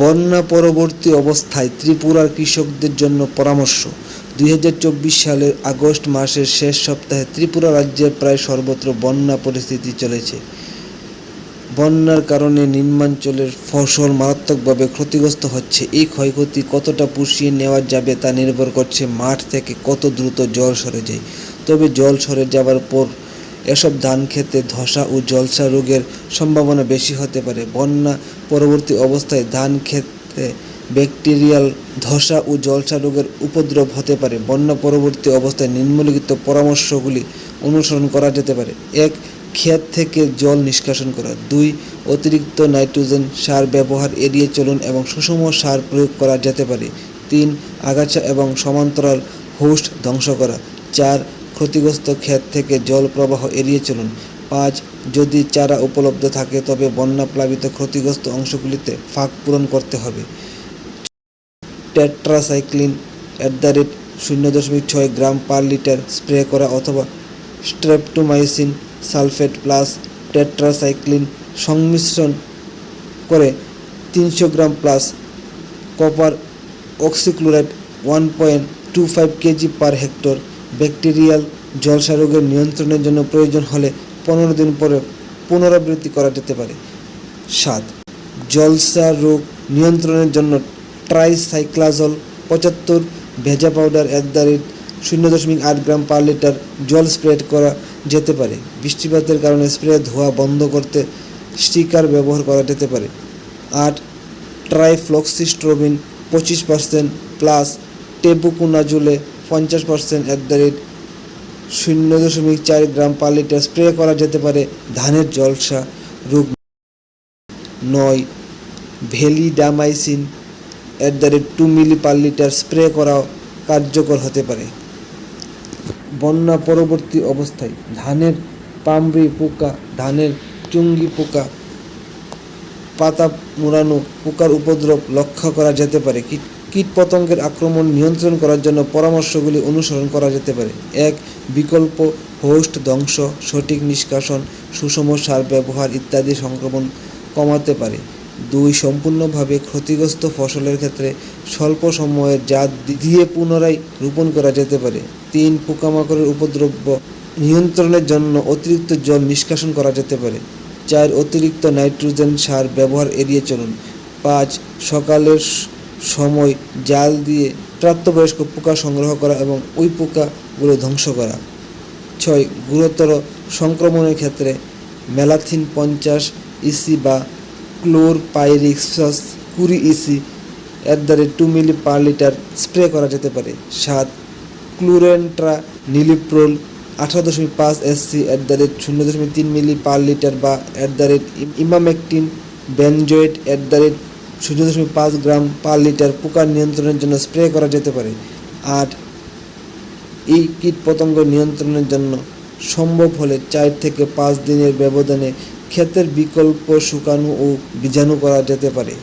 বন্যা পরবর্তী অবস্থায় ত্রিপুরার কৃষকদের জন্য পরামর্শ। দুই হাজার চব্বিশ সালের আগস্ট মাসের শেষ সপ্তাহে ত্রিপুরা রাজ্যের প্রায় সর্বত্র বন্যা পরিস্থিতি চলেছে। বন্যার কারণে নিম্নাঞ্চলের ফসল মারাত্মকভাবে ক্ষতিগ্রস্ত হচ্ছে। এই ক্ষয়ক্ষতি কতটা পুষিয়ে নেওয়া যাবে তা নির্ভর করছে মাঠ থেকে কত দ্রুত জল সরে যায়। তবে জল সরে যাওয়ার পর এসব ধান খেতে ধসা ও জলসা রোগের সম্ভাবনা বেশি হতে পারে। বন্যা পরবর্তী অবস্থায় ধান খেতে ব্যাকটেরিয়াল ধসা ও জলসা রোগের উপদ্রব হতে পারে। বন্যা পরবর্তী অবস্থায় নিম্নলিখিত পরামর্শগুলি অনুসরণ করা যেতে পারে। এক, ক্ষেত থেকে জল নিষ্কাশন করা। দুই, অতিরিক্ত নাইট্রোজেন সার ব্যবহার এড়িয়ে চলুন এবং সুষম সার প্রয়োগ করা যেতে পারে। তিন, আগাছা এবং সমান্তরাল হোস্ট ধ্বংস করা। চার ক্ষতিগ্রস্ত ক্ষেত থেকে জল প্রবাহ এড়িয়ে চলুন। পাঁচ, যদি চারা উপলব্ধ থাকে, তবে বন্যা প্লাবিত ক্ষতিগ্রস্ত অংশগুলিতে ফাঁক পূরণ করতে হবে। টেট্রাসাইক্লিন অ্যাট দ্য রেট শূন্য দশমিক ছয় গ্রাম পার লিটার স্প্রে করা অথবা স্ট্রেপটোমাইসিন সালফেট প্লাস টেট্রাসাইক্লিন সংমিশ্রণ করে তিনশো gram plus copper oxychloride one point two five KG per hectare bacterial জলসা রোগের নিয়ন্ত্রণের জন্য প্রয়োজন হলে পনেরো দিন পরে পুনরাবৃত্তি করা যেতে পারে। সাত, জলসা রোগ নিয়ন্ত্রণের জন্য ট্রাইসাইক্লাজল পঁচাত্তর, ভেজা পাউডার অ্যাট দ্য রেট শূন্য দশমিক আট গ্রাম পার লিটার জল স্প্রে করা যেতে পারে। বৃষ্টিপাতের কারণে স্প্রে ধোয়া বন্ধ করতে স্টিকার ব্যবহার করা যেতে পারে। আট, ট্রাইফ্লক্সিস্ট্রোবিন পঁচিশ পার্সেন্ট প্লাস টেবুকুনাজুলে পঞ্চাশ পার্সেন্ট অ্যাট দ্য রেট শূন্য দশমিক চার গ্রাম পার লিটার স্প্রে করা যেতে পারে ধানের জলসা, রোগ নয় validamycin at the rate two ml per litre spray করা কার্যকর হতে পারে। বন্যা পরবর্তী অবস্থায় ধানের পামড়ি পোকা, ধানের চুঙ্গি পোকা, পাতা মুড়ানো পোকার উপদ্রব লক্ষ্য করা যেতে পারে। কীটপতঙ্গের আক্রমণ নিয়ন্ত্রণ করার জন্য পরামর্শগুলি অনুসরণ করা যেতে পারে। এক, বিকল্প হোস্ট ধ্বংস, সঠিক নিষ্কাশন, সুষম সার ব্যবহার ইত্যাদি সংক্রমণ কমাতে পারে। দুই, সম্পূর্ণভাবে ক্ষতিগ্রস্ত ফসলের ক্ষেত্রে স্বল্প সময়ের জাত দিয়ে পুনরায় রোপণ করা যেতে পারে। তিন, পোকামাকড়ের উপদ্রব্য নিয়ন্ত্রণের জন্য অতিরিক্ত জল নিষ্কাশন করা যেতে পারে। চার, অতিরিক্ত নাইট্রোজেন সার ব্যবহার এড়িয়ে চলুন। পাঁচ, সকালের সময় জাল দিয়ে প্রাপ্তবয়স্ক পোকা সংগ্রহ করা এবং ওই পোকাগুলো ধ্বংস করা। ছয়, গুরুতর সংক্রমণের ক্ষেত্রে ম্যালাথিন পঞ্চাশ ইসি বা ক্লোর পাইরিক্সাস কুড়ি EC at the rate two ml per litre spray করা যেতে পারে। সাত ক্লুরেন্ট্রা নিলিপ্রোল আঠারো দশমিক পাঁচ এসসি অ্যাট দ্য রেট শূন্য দশমিক তিন মিলি পার লিটার বা at the rate emamectin benzoate at the rate শূন্য দশমিক পাঁচ গ্রাম পার লিটার পোকা নিয়ন্ত্রণের জন্য স্প্রে করা যেতে পারে। আর এই কীটপতঙ্গ নিয়ন্ত্রণের জন্য সম্ভব হলে চার থেকে পাঁচ দিনের ব্যবধানে ক্ষেতের বিকল্প শুকানো ও বীজাণু করা যেতে পারে।